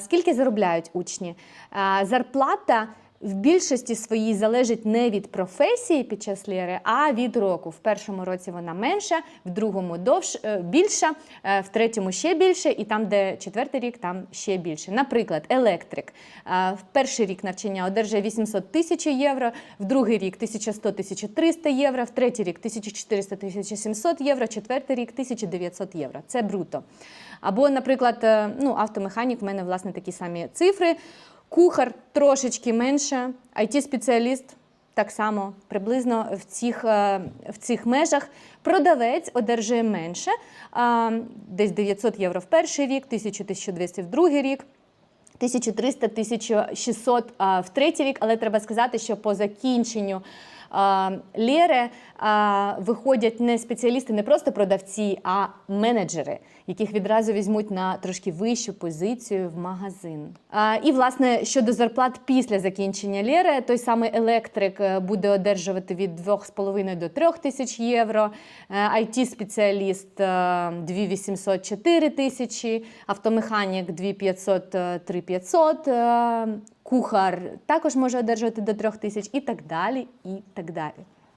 Скільки заробляють учні? Е, Зарплата в більшості своїй залежить не від професії під час ліри, а від року. В першому році вона менша, в другому довш, е, більша, е, в третьому ще більше, і там, де четвертий рік, там ще більше. Наприклад, електрик е, в перший рік навчання одержує 800 тисяч євро, в другий рік 1100-1300 євро, в третій рік 1400-1700 євро, четвертий рік 1900 євро. Це бруто. Або, наприклад, ну, автомеханік, в мене власне такі самі цифри. Кухар трошечки менше, IT-спеціаліст так само приблизно в цих, е, в цих межах. Продавець одержує менше, десь 900 євро в перший рік, 1000-1200 в другий рік. 1300-1600 а, в третій рік, але треба сказати, що по закінченню а, лєри виходять не спеціалісти, не просто продавці, а менеджери, яких відразу візьмуть на трошки вищу позицію в магазин. І власне щодо зарплат після закінчення лєри, той самий електрик е, буде одержувати від 2,5 до 3 тисяч євро, IT-спеціаліст 2800-4 тисячі, автомеханік 2500-3500, е, кухар також може одержувати до 3 тисяч і так далі. і так далі.